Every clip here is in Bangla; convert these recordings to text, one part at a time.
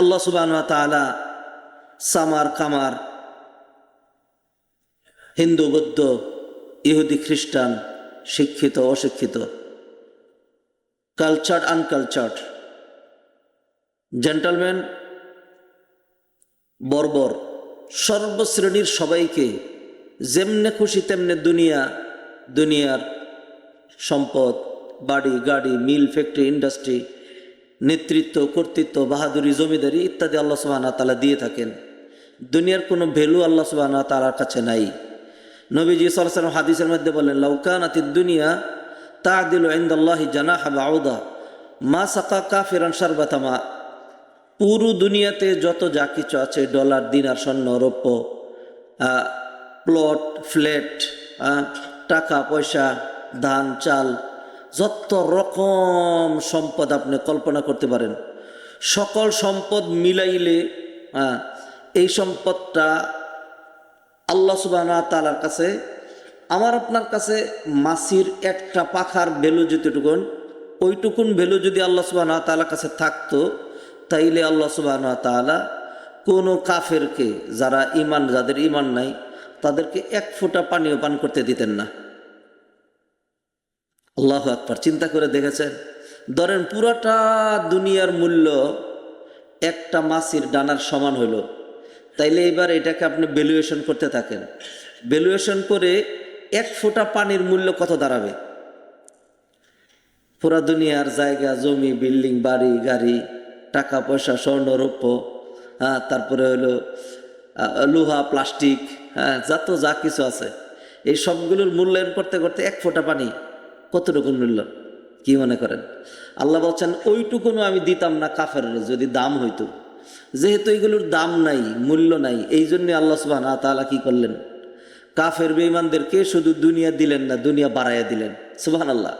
আল্লাহ তালা সামার কামার, হিন্দু, বৌদ্ধ, ইহুদি, খ্রিস্টান, শিক্ষিত, অশিক্ষিত কালচার্ড আনকালচার্ড জেন্টালম্যান বর্বর, সর্বশ্রেণীর সবাইকে যেমনে খুশি তেমনে দুনিয়া, দুনিয়ার সম্পদ, বাড়ি, গাড়ি, মিল ফ্যাক্টরি ইন্ডাস্ট্রি নেতৃত্ব, কর্তৃত্ব, বাহাদুরি, জমিদারি ইত্যাদি আল্লাহ সুবাহ তালা দিয়ে থাকেন। দুনিয়ার কোনো ভ্যালু আল্লাহ সুবাহ তালার কাছে নাই। নবীজি সাল্লাম হাদিসের মধ্যে বলেন লাউকানাতি দুনিয়া তা দিল ইন্দাল্লাহি জানাহা বাউদা মা সাকা কাফিরান সারবাতামা পুরো দুনিয়াতে যত যা কিছু আছে, ডলার, দিনার, স্বর্ণ, রৌপ্য প্লট, ফ্ল্যাট টাকা, পয়সা, ধান, চাল যত রকম সম্পদ আপনি কল্পনা করতে পারেন সকল সম্পদ মিলাইলে আহ, এই সম্পদটা আল্লাহ সুবাহ তালার কাছে আমার আপনার কাছে মাসির একটা পাখার ভ্যালু যেটুকুন ওইটুকুন ভ্যালু যদি আল্লাহ সুবাহ তালার কাছে থাকতো তাইলে আল্লাহ সুবাহ তালা কোনো কাফেরকে যারা ইমান যাদের ইমান নাই তাদেরকে এক ফোঁটা পানীয় পান করতে দিতেন না। আল্লাহ আকবার, চিন্তা করে দেখেছেন? ধরেন পুরাটা দুনিয়ার মূল্য একটা মাসির ডানার সমান হইল। তাইলে এবার এটাকে আপনি ভ্যালুয়েশন করতে থাকেন। ভ্যালুয়েশন করে এক ফোঁটা পানির মূল্য কত দাঁড়াবে? পুরা দুনিয়ার জায়গা, জমি, বিল্ডিং, বাড়ি, গাড়ি, টাকা, পয়সা, স্বর্ণ, রৌপ্য হ্যাঁ তারপরে হলো লোহা, প্লাস্টিক হ্যাঁ যত যা কিছু আছে, এই সবগুলোর মূল্যায়ন করতে করতে এক ফোঁটা পানি কতটুকু মূল্য কি মনে করেন? আল্লাহ বলছেন, ওইটুকুনও আমি দিতাম না কাফের যদি দাম হইতো। যেহেতু এগুলোর দাম নাই, মূল্য নাই, এই জন্য আল্লাহ সুবাহ তাআলা কি করলেন? কাফের বেঈমানদেরকে শুধু দুনিয়া দিলেন না, দুনিয়া বাড়াইয়া দিলেন। সুবাহ আল্লাহ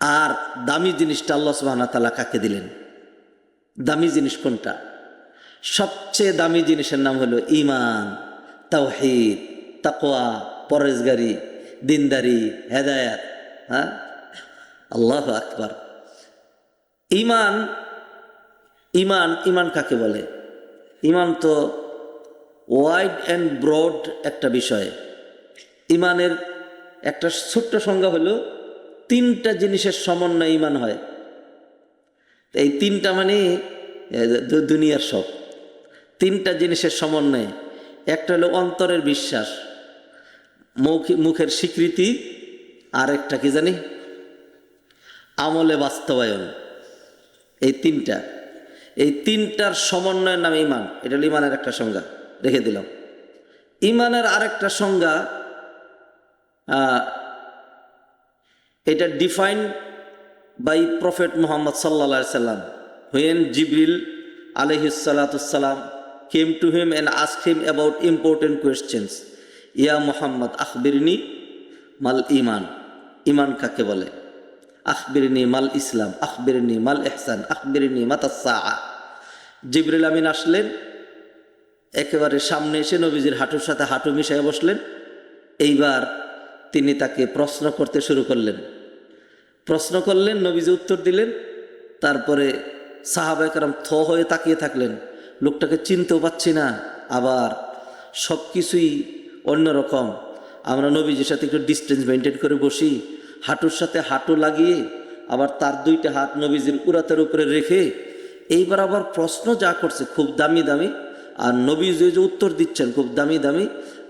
আর দামি জিনিসটা আল্লাহ সুবাহ তাআলা কাকে দিলেন? দামি জিনিস কোনটা? সবচেয়ে দামি জিনিসের নাম হলো ইমান তাওহিদ তাকোয়া পরেজগারি দিনদারি, হেদায়াত হ্যাঁ? আল্লাহ আকবার। ইমান ইমান ইমান কাকে বলে? ইমান তো ওয়াইড অ্যান্ড ব্রড একটা বিষয়। ইমানের একটা ছোট্ট সংজ্ঞা হলো, তিনটা জিনিসের সমন্বয়ে ইমান হয়। এই তিনটা মানে দুনিয়ার সব। তিনটা জিনিসের সমন্বয়ে। একটা হলো অন্তরের বিশ্বাস। মুখের স্বীকৃতি আর একটা কি জানি? আমলে বাস্তবায়ন। এই তিনটা। এই তিনটার সমন্বয়ের নাম ইমান এটা ইমানের একটা সংজ্ঞা। রেখে দিলাম। ইমানের আরেকটা সংজ্ঞা এটা ডিফাইন বাই প্রফেট মোহাম্মদ সাল্লা সাল্লাম। When Jibril আলহিসাল্লাতুসাল্লাম came to him and ask him about important questions yeah Muhammad, আখবিরনি মাল ইমান ইমান কাকে বলে? আখবিরনি মাল ইসলাম, আখবিরনি মাল এহসান আখবিরনি মাতাসা জিবরুল আমিন আসলেন, একেবারে সামনে এসে নবীজির হাঁটুর সাথে হাঁটু মিশায় বসলেন। এইবার তিনি তাকে প্রশ্ন করতে শুরু করলেন। প্রশ্ন করলেন, নবীজি উত্তর দিলেন, তারপরে সাহাবাহাম থ হয়ে তাকিয়ে থাকলেন। লোকটাকে চিনতেও পাচ্ছি না, আবার সব কিছুই অন্যরকম আমরা নবীজির সাথে একটু ডিস্টেন্স মেনটেন করে বসি। হাঁটুর সাথে হাঁটু লাগিয়ে আবার তার দুইটা হাত নবীজির উরাতের উপরে রেখে এইবার আবার প্রশ্ন যা করছে খুব দামি দামি, আর নবী যে যে উত্তর দিচ্ছেন খুব দামি দামি,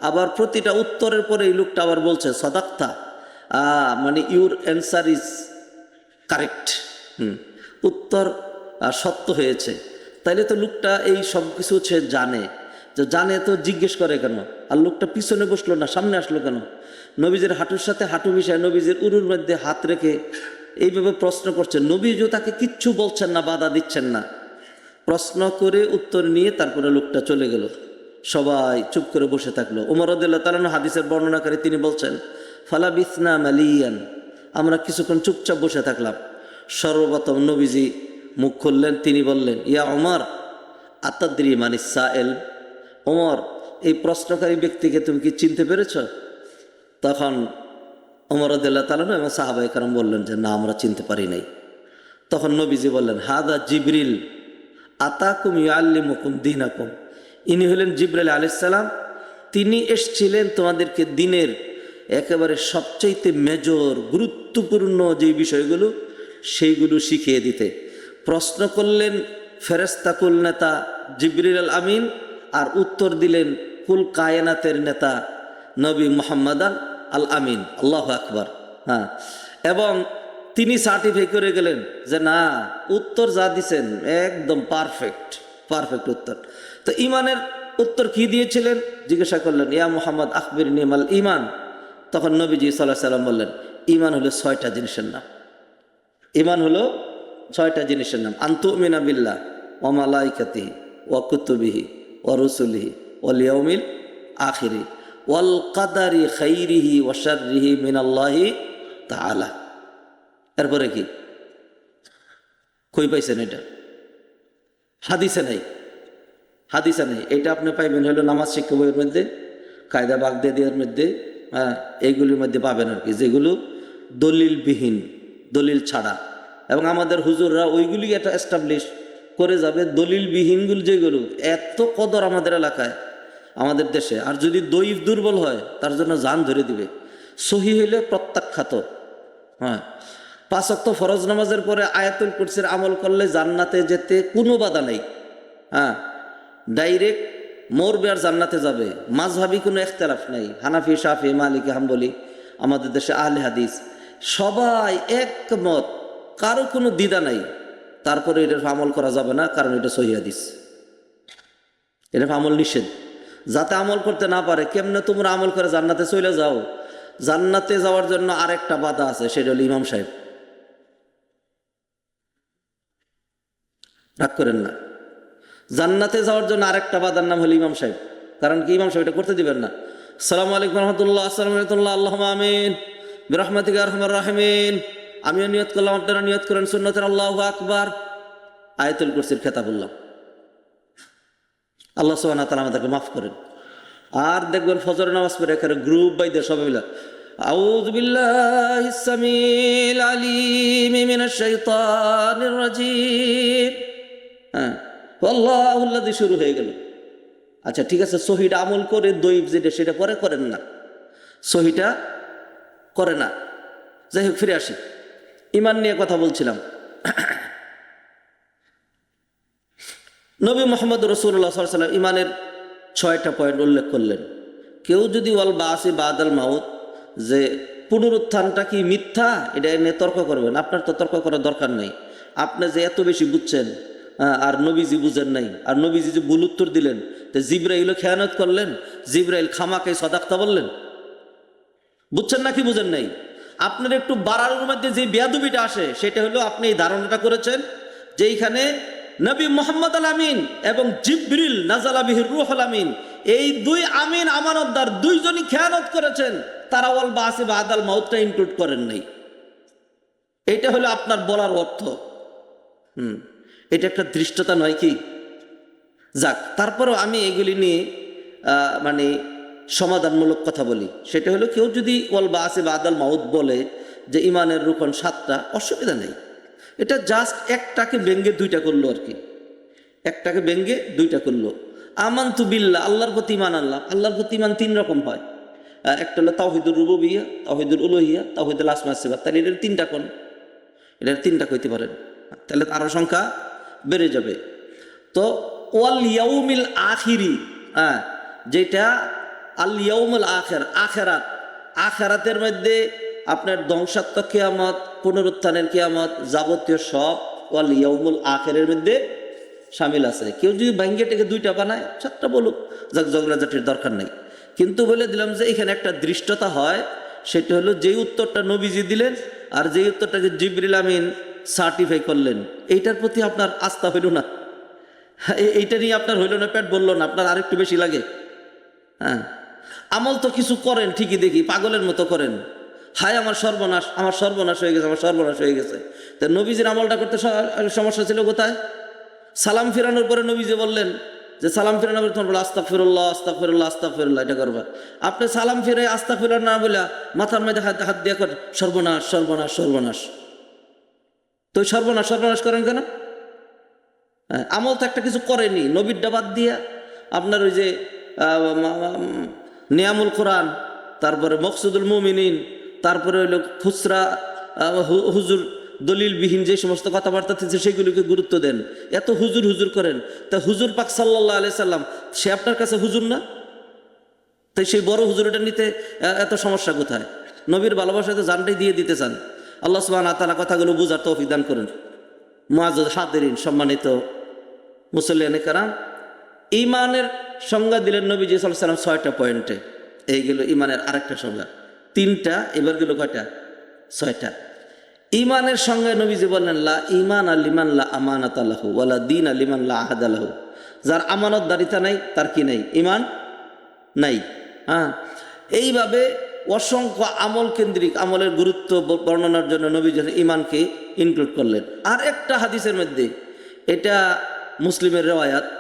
আবার প্রতিটা উত্তরের পরে এই লোকটা আবার বলছে, সদাক্তা। মানে your answer is correct hmm, উত্তর সত্য হয়েছে। তাইলে তো লোকটা এই সব কিছু সে জানে। যে জানে তো জিজ্ঞেস করে কেন? আর লোকটা পিছনে বসল না, সামনে আসলো কেন? নবীজের হাঁটুর সাথে হাঁটু মিশায় নবীজের উরুর মধ্যে হাত রেখে এইভাবে প্রশ্ন করছেন নবীজও তাকে কিচ্ছু বলছেন না, বাধা দিচ্ছেন না? প্রশ্ন করে উত্তর নিয়ে তারপরে লোকটা চলে গেল। সবাই চুপ করে বসে থাকল। উমর রদুল্লাহ তালানো হাদিসের বর্ণনাকারী তিনি বলছেন, ফালা বিসনা মালিয়ান। আমরা কিছুক্ষণ চুপচাপ বসে থাকলাম। সর্বপ্রথম নবীজি মুখ খুললেন, তিনি বললেন, ইয়া ওমর আতাদ্রি মানিস সাএল ওমর, এই প্রশ্নকারী ব্যক্তিকে তুমি কি চিনতে পেরেছ? তখন ওমর রদুল্লাহ তালানো এবং সাহাবাই কারণ বললেন যে, না, আমরা চিনতে পারি নাই। তখন নবীজি বললেন, হাদা জিবরিল, আতাকুম ইয়াল্লিমুকুম দিনাকুম। ইনি হলেন জিব্রাইল আলাইসাল্লাম তিনি এসছিলেন তোমাদেরকে দিনের একেবারে সবচাইতে মেজর, গুরুত্বপূর্ণ যে বিষয়গুলো, সেইগুলো শিখিয়ে দিতে। প্রশ্ন করলেন ফেরেস্তাকুল নেতা জিবরিল আল আমিন। আর উত্তর দিলেন, কুল কায়নাতের নেতা নবী মোহাম্মদান আল আমিন আল্লাহ আকবর। হ্যাঁ। এবং তিনি সার্টিফাই করে গেলেন যে, না, উত্তর যা দিছেন, একদম পারফেক্ট পারফেক্ট উত্তর। তো ইমানের উত্তর কি দিয়েছিলেন? জিজ্ঞাসা করলেন, ইয়া মোহাম্মদ আকবির নিমাল ইমান তখন নবীজি সাল্লাহ সাল্লাম বললেন ইমান হলো ছয়টা জিনিসের নাম। ইমান হলো ছয়টা জিনিসের নাম। আন্তু মিনা বিল্লাহ ওমালাইকাতি ওয়া কুতুবিহি ও রসুলিহি ওল ইয়মিল আখিরি ওয়াল কাদারি খাইরিহি ওয়াশারিহি মিনাল্লাহি তাআলা। এরপরে কি? কই পাইছেন এটা? হাদিসে নাই। হাদিসে নাই। এটা আপনি পাইবেন হলো নামাজ শিক্ষা বইয়ের মধ্যে, কায়দা বাগদে বাগদাদিয়ার মধ্যে হ্যাঁ এইগুলির মধ্যে পাবেন আর কি, যেগুলো দলিলবিহীন, দলিল ছাড়া। এবং আমাদের হুজুররা ওইগুলি এটা এস্টাবলিশ করে যাবে দলিল দলিলবিহীনগুলো যেগুলো এত কদর আমাদের এলাকায়, আমাদের দেশে। আর যদি দৈব দুর্বল হয়, তার জন্য জান ধরে দিবে। সহি হইলে প্রত্যাখ্যাত। হ্যাঁ। পাঁচক্ত ফরজ নামাজের পরে আয়াতুল কুরসির আমল করলে জান্নাতে যেতে কোনো বাধা নেই। হ্যাঁ। ডাইরেক্ট মরবে আর জান্নাতে যাবে। মাঝহাবি কোনো এখতলাফ নেই। হানাফি, শাফি, মালিক, হাম্বলি, আমাদের দেশে আহলে হাদিস, সবাই একমত, কারও কোনো দ্বিধা নাই। তারপরে এটার আমল করা যাবে না, কারণ এটা সহি এটা আমল নিষেধ। যাতে আমল করতে না পারে, কেমনে তোমরা আমল করে জান্নাতে চলে যাও? জান্নাতে যাওয়ার জন্য আরেকটা বাধা আছে, সেটা হলো ইমাম সাহেব। রাগ করেন না। জান্নাতে যাওয়ার জন্য আরেকটা বাধার নাম হলো ইমাম সাহেব। কারণ কি, ইমাম সাহেব এটা করতে দিবেন না। সালাম আলাইকুম রহমতুল্লাহ, আসসালাম রহমতুল্লাহ আল্লাহ আমিন। বিরহমাতিক রহমান রাহমিন। আমিও নিয়ত করলাম আপনারা নিয়ত করেন সুন্নতের আল্লাহ আকবার আয়তুল কুরসির খেতা বললাম আল্লাহ সোহানা তালা আমাদেরকে মাফ করেন আর দেখবেন ফজর নামাজ পড়ে এখানে গ্রুপ বাই দিয়ে সবাই মিলে أعوذ بالله السميع العليم من الشيطان الرجيم হ্যাঁ আল্লাহ উল্লাদি শুরু হয়ে গেল আচ্ছা ঠিক আছে সহিটা আমল করে দৈব যেটা সেটা পরে করেন না সহিটা করে না যাই হোক ফিরে আসি ইমান নিয়ে কথা বলছিলাম। নবী মোহাম্মদ রসুল্লাহ সাল্লাম ইমানের ছয়টা পয়েন্ট উল্লেখ করলেন। কেউ যদি ওয়াল বা বাদাল মাউত, যে পুনরুত্থানটা কি মিথ্যা? এটা নিয়ে তর্ক করবেন। আপনার তো তর্ক করার দরকার নেই। আপনি যে এত বেশি বুঝছেন আর নবীজি বুঝেন নাই, আর নবীজি যে ভুল উত্তর দিলেন, তো জিব্রাইলও খেয়ানত করলেন, জিব্রাইল খামাকে সদাক্তা বললেন। বুঝছেন নাকি বুঝেন নাই? আপনার একটু বাড়ানোর মধ্যে যে বেয়াদুবিটা আসে, সেটা হলো আপনি এই ধারণাটা করেছেন যে এইখানে নবী মোহাম্মদ আল আমিন এবং জিব্রিল নাজাল রুহ আল আমিন, এই দুই আমিন আমানতদার দুইজনই খেয়ানত করেছেন, তারা ওয়াল বা আসে বা আদাল মাউতটা ইনক্লুড করেন নাই। এটা হলো আপনার বলার অর্থ। হুম, এটা একটা দৃষ্টতা নয় কি? যাক, তারপরেও আমি এগুলি নিয়ে মানে সমাধানমূলক কথা বলি। সেটা হলো কেউ যদি ওয়াল বা আসে বা আদাল মাউত বলে যে ইমানের রুকন সাতটা, অসুবিধা নেই। এটা জাস্ট একটাকে ব্যঙ্গে দুইটা করল আর কি। একটাকে ব্যঙ্গে দুইটা করল। আমান তু বিল্লা আল্লাহর প্রতি ইমান আল্লাহ আল্লাহর প্রতি ইমান তিন রকম হয়। একটা হলো তাহিদুর রুবুবিয়া তাহিদুল উলহিয়া তাহিদুল আসমা সেবা তাহলে এটার তিনটা কোন এটার তিনটা কইতে পারেন। তাহলে আরও সংখ্যা বেড়ে যাবে। তো ওয়াল ইয়াউমিল আখিরি হ্যাঁ যেটা আল আখের, আখেরাত। আখেরাতের মধ্যে আপনার ধ্বংসাত্মক কেয়ামত, পুনরুত্থানের কেয়ামত যাবতীয় সব ওয়াল ইয়াউমুল আখেরের মধ্যে সামিল আছে। কেউ যদি ব্যাঙ্গেটাকে দুইটা বানায় চারটা বলুক, যাক জগরাজাটির দরকার নেই। কিন্তু বলে দিলাম যে এখানে একটা দৃষ্টতা হয়, সেটা হলো যেই উত্তরটা নবীজি দিলেন আর যেই উত্তরটাকে জিবরিল আমিন সার্টিফাই করলেন, এইটার প্রতি আপনার আস্থা হইল না। এ- এইটা নিয়ে আপনার হইল না প্যাট বলল না, আপনার আরেকটু বেশি লাগে। হ্যাঁ আমল তো কিছু করেন ঠিকই দেখি পাগলের মতো করেন। হায় আমার সর্বনাশ আমার সর্বনাশ হয়ে গেছে আমার সর্বনাশ হয়ে গেছে। তা নবীজির আমলটা করতে সমস্যা ছিল কোথায়? সালাম ফিরানোর পরে নবীজি বললেন যে সালাম ফিরানোর পরে তোমার বলো আস্তা ফিরুল্লাহ আস্তা ফিরুল্লাহ আস্তা ফিরুল্লাহ এটা করবা। আপনি সালাম ফিরে আস্তা ফিরান না বলে মাথার মধ্যে হাত হাত দিয়ে কর সর্বনাশ সর্বনাশ সর্বনাশ। তো সর্বনাশ সর্বনাশ করেন কেন? হ্যাঁ, আমল তো একটা কিছু করেনি নবীরটা বাদ দিয়া আপনার ওই যে নিয়ামুল কোরআন, তারপরে মকসুদুল মুমিনিন, তারপরে হইল খুচরা হুজুর দলিলবিহীন যে সমস্ত কথাবার্তা থেকে সেগুলিকে গুরুত্ব দেন। এত হুজুর হুজুর করেন। তা হুজুর পাক সাল্লাহ আলি সাল্লাম, সে আপনার কাছে হুজুর না? তাই সেই বড় হুজুরটা নিতে এত সমস্যা কোথায়? নবীর ভালোবাসা তো জানটাই দিয়ে দিতে চান। আল্লাহ সুবাহ তালা কথাগুলো বুঝার তৌফিক দান করেন। মুআজ হাতেরিন সম্মানিত মুসল্লিয়ানে কারাম ইমানের সংজ্ঞা দিলেন নবীজি সাল্লাম ছয়টা পয়েন্টে। এইগুলো ইমানের আরেকটা সংজ্ঞা। তিনটা, এবার গেল কয়টা? ছয়টা। ইমানের সঙ্গে নবীজি বললেন, লা ইমান আলিমান লা আমানাত আল্লাহু ওয়ালা দিন আলিমান লা আহাদ আল্লাহু যার আমানত দারিতা নাই, তার কি নাই? ইমান নাই। হ্যাঁ। এইভাবে অসংখ্য আমল কেন্দ্রিক, আমলের গুরুত্ব বর্ণনার জন্য নবী যখন ইমানকে ইনক্লুড করলেন। আর একটা হাদিসের মধ্যে, এটা মুসলিমের রেওয়ায়াত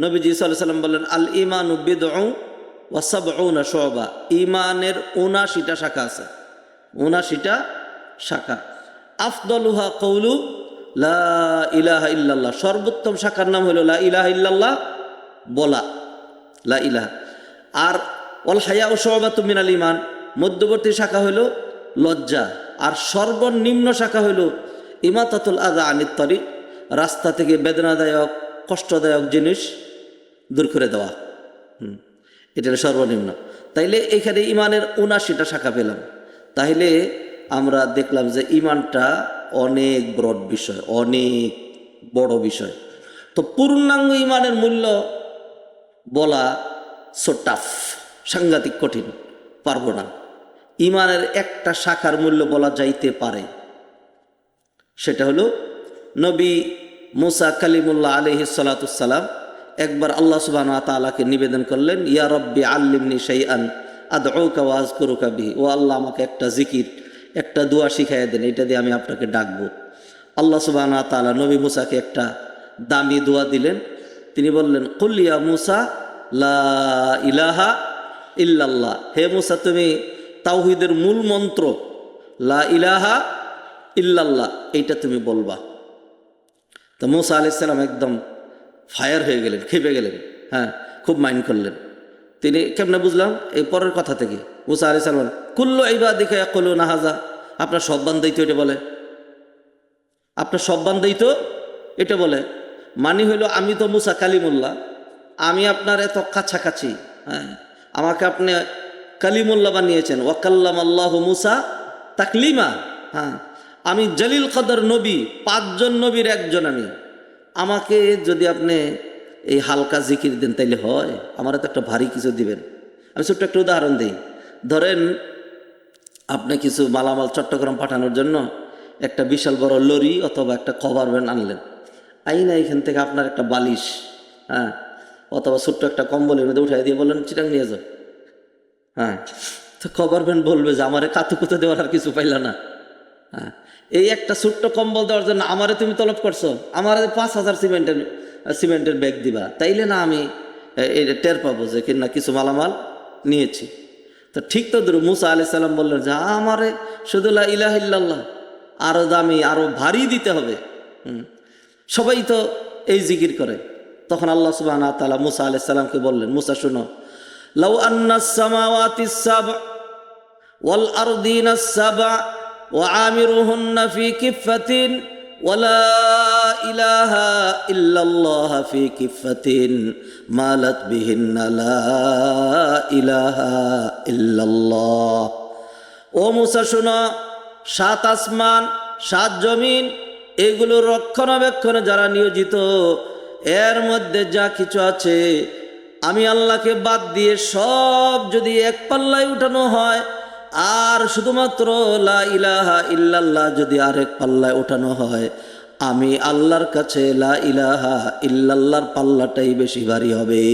নবীজি সাল্লাহ সাল্লাম বললেন আল ইমান উব্বিদ ওয়াসাবউনা শোবা। ইমানের উনাশিটা শাখা আছে। উনাশিটা শাখা। আফদলুহা কৌলু লা ইলাহা ইল্লাল্লাহ। সর্বোত্তম শাখার নাম হলো, লা ইলাহা ইল্লাল্লাহ বলা। লা ইলাহা। আর অল হায়া ও সবাত মিনাল ইমান মধ্যবর্তী শাখা হইল লজ্জা। আর সর্বনিম্ন শাখা হইল ইমাতাতুল আদা আনিত তরিক। রাস্তা থেকে বেদনাদায়ক, কষ্টদায়ক জিনিস দূর করে দেওয়া। হুম। এটা হলো সর্বনিম্ন। তাইলে এখানে ইমানের উনাশিটা শাখা পেলাম। তাইলে আমরা দেখলাম যে ইমানটা অনেক ব্রড বিষয়, অনেক বড় বিষয়। তো পূর্ণাঙ্গ ইমানের মূল্য বলা সো টাফ সাংঘাতিক কঠিন, পারব না। ইমানের একটা শাখার মূল্য বলা যাইতে পারে। সেটা হলো নবী মুসা কালিমুল্লাহ আলহি সালাতাম একবার আল্লাহ সুবাহ তালাকে নিবেদন করলেন, ইয়া রব্বি আল্লিমনি আদউকা ওয়াজ করুকা বিহি। ও আল্লাহ, আমাকে একটা জিকির, একটা দোয়া শিখাইয়া দেন, এটা দিয়ে আমি আপনাকে ডাকবো। আল্লাহ সুবাহ তালা নবী মুসাকে একটা দামি দোয়া দিলেন। তিনি বললেন কুল্লিয়া মুসা, লা ইলাহা ইল্লাল্লাহ। হে মুসা, তুমি তাওহিদের মূল মন্ত্র, লা ইলাহা ইল্লাল্লাহ, এইটা তুমি বলবা। তো মুসা আলাইসাল্লাম একদম ফায়ার হয়ে গেলেন, খেপে গেলেন হ্যাঁ খুব মাইন্ড করলেন। তিনি কেমনে বুঝলাম? এই পরের কথা থেকে। মুসা আলি সাল্লাম কুল্লো এইবার দেখে কল্লো নাহাজা আপনার সব বান্ধাই তো এটা বলে। আপনার সব বান্ধাই তো এটা বলে। মানি হইল, আমি তো মুসা কালিমুল্লাহ, আমি আপনার এত কাছাকাছি হ্যাঁ আমাকে আপনি কালিমুল্লাহ বানিয়েছেন। ওয়াকাল্লাম আল্লাহ মুসা তাকলিমা হ্যাঁ আমি জলিল কদর নবী, পাঁচজন নবীর একজন আমি। আমাকে যদি আপনি এই হালকা জিকির দেন, তাইলে হয়। আমার তো একটা ভারী কিছু দিবেন। আমি ছোট্ট একটা উদাহরণ দিই। ধরেন, আপনি কিছু মালামাল চট্টগ্রাম পাঠানোর জন্য একটা বিশাল বড় লরি অথবা একটা কভার ভ্যান আনলেন। আইনা এখান থেকে আপনার একটা বালিশ হ্যাঁ অথবা ছোট্ট একটা কম্বলের মধ্যে উঠাই দিয়ে বললেন, চিটাং নিয়ে যাও। হ্যাঁ তো কভার ভ্যান বলবে যে, আমার কাতু কুতো দেওয়ার আর কিছু পাইলা না। হ্যাঁ এই একটা ছোট্ট কম্বল দেওয়ার জন্য আমারে তুমি তলব করছ, আমার পাঁচ হাজার সিমেন্টের সিমেন্টের ব্যাগ দিবা। তাইলে না আমি টের পাবো যে কিনা কিছু মালামাল নিয়েছি। তো ঠিক তো দূর মুসা আলি সাল্লাম বললেন যে, আমারে শুধুলা ইলাহিল্লাহ আরও দামি আরও ভারী দিতে হবে। সবাই তো এই জিকির করে। তখন আল্লাহ সুবাহ তালা মুসা আলি সাল্লামকে বললেন, মুসা শুনো, লাউ আন্না সামাওয়াতি সাবা ওয়াল আরদিনা সাবা وعامرهن في كفة ولا إله إلا الله في كفة مالت بهن لا إله إلا الله ও মুসা শোনো সাত আসমান সাত জমিন এগুলো রক্ষণাবেক্ষণে যারা নিয়োজিত এর মধ্যে যা কিছু আছে আমি আল্লাহকে বাদ দিয়ে সব যদি এক পাল্লায় উঠানো হয় আর শুধুমাত্র লা ইলাহা ইল্লাল্লাহ যদি আরেক পাল্লায় ওঠানো হয়, আমি আল্লাহর কাছে লা ইলাহা ইল্লাল্লাহর পাল্লাটাই বেশি ভারী হবে।